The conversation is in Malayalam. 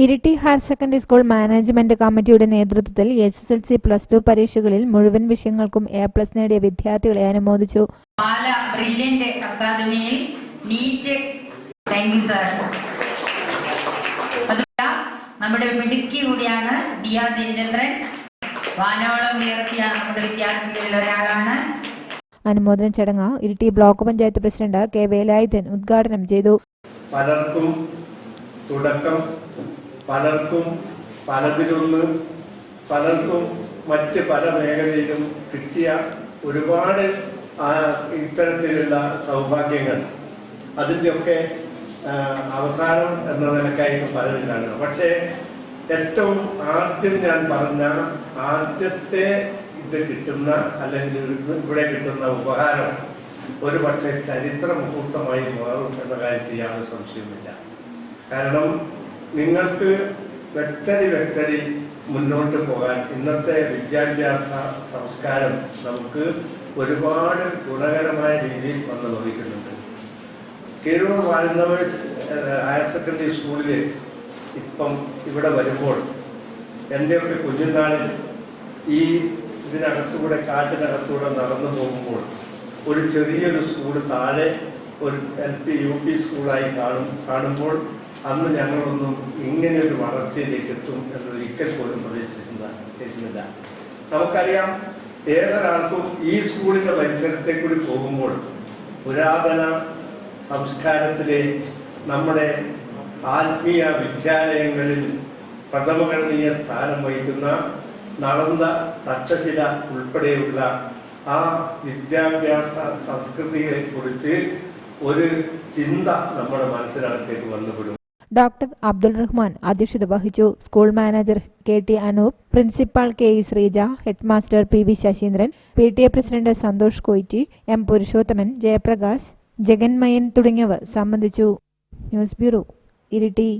Iritty higher secondary school management കമ്മിറ്റിയുടെ നേതൃത്വത്തിൽ S S L C plus two പരീക്ഷകളിൽ മുഴുവൻ വിഷയങ്ങൾക്കും എ പ്ലസ് നേടിയ വിദ്യാർത്ഥികളെ അനുമോദിച്ചു. പാല ബ്രില്യന്റ് അക്കാദമിയിൽ നീറ്റ് താങ്ക് യു സാർ. നമ്മുടെ മിടുക്കി കൂടിയാണ് ഡി ആർ ദിനചന്ദ്രൻ. വാനോളം ഉയർത്തിയ നമ്മുടെ വിദ്യാർത്ഥികളിൽ ഒരാളാണ്. അനുമോദന ചടങ്ങ് Iritty block panchayat president K Velayudhan ഉദ്ഘാടനം ചെയ്തു. പലർക്കും തുടക്കം പലർക്കും പലതിലൊന്ന് പലർക്കും മറ്റ് പല മേഖലയിലും കിട്ടിയ ഒരുപാട് ഇത്തരത്തിലുള്ള സൗഭാഗ്യങ്ങൾ. അതിന്റെയൊക്കെ അവസാനം എന്ന നിലക്കായിരിക്കും പലരും കാണുക പക്ഷേ ഏറ്റവും ആദ്യം ഞാൻ പറഞ്ഞ ആദ്യത്തെ ഇത് കിട്ടുന്ന അല്ലെങ്കിൽ ഇവിടെ കിട്ടുന്ന ഉപഹാരം ഒരു പക്ഷേ ചരിത്ര മുഹൂർത്തമായി മാറും എന്ന കാര്യത്തിൽ യാതൊരു സംശയവുമില്ല. കാരണം നിങ്ങൾക്ക് വ്യക്തരി വ്യക്തരി മുന്നോട്ട് പോകാൻ ഇന്നത്തെ വിദ്യാഭ്യാസ സംസ്കാരം നമുക്ക് ഒരുപാട് ഗുണകരമായ രീതിയിൽ വന്ന് ഭവിക്കുന്നുണ്ട് കീഴൂർ വാഴുന്നവേഴ്സ് ഹയർ സെക്കൻഡറി സ്കൂളിൽ ഇപ്പം ഇവിടെ വരുമ്പോൾ എന്റെയൊക്കെ കുഞ്ഞുനാളിൽ ഈ ഇതിനകത്തൂടെ കാട്ടിനകത്തൂടെ നടന്നു പോകുമ്പോൾ ഒരു ചെറിയൊരു സ്കൂൾ താഴെ ഒരു എൽ പി യു പി സ്കൂളായി കാണും കാണുമ്പോൾ അന്ന് ഞങ്ങളൊന്നും ഇങ്ങനെ ഒരു വളർച്ചയിലേക്ക് എത്തും എന്ന് ഒരിക്കൽ പോലും പ്രതീക്ഷിക്കുന്നില്ല നമുക്കറിയാം ഏതൊരാൾക്കും ഈ സ്കൂളിന്റെ പരിസരത്തെ കൂടി പോകുമ്പോൾ പുരാതന സംസ്കാരത്തിലെ നമ്മുടെ ആത്മീയ വിദ്യാലയങ്ങളിൽ പ്രഥമഗണനീയ സ്ഥാനം വഹിക്കുന്ന നടന്ന തക്ഷശില ഉൾപ്പെടെയുള്ള ആ വിദ്യാഭ്യാസ സംസ്കൃതിയെ കുറിച്ച് ഒരു ചിന്ത നമ്മുടെ മനസ്സിനകത്തേക്ക് വന്നുപെടും. ഡോക്ടർ അബ്ദുൾ റഹ്മാൻ അധ്യക്ഷത വഹിച്ചു. School manager K T Anoop principal K E Sreeja headmaster P V Sasindran P T A president Santhosh Koitty M Purushothaman Jayaprakash Jaganmayan തുടങ്ങിയവർ സംബന്ധിച്ചു. News bureau Iritty.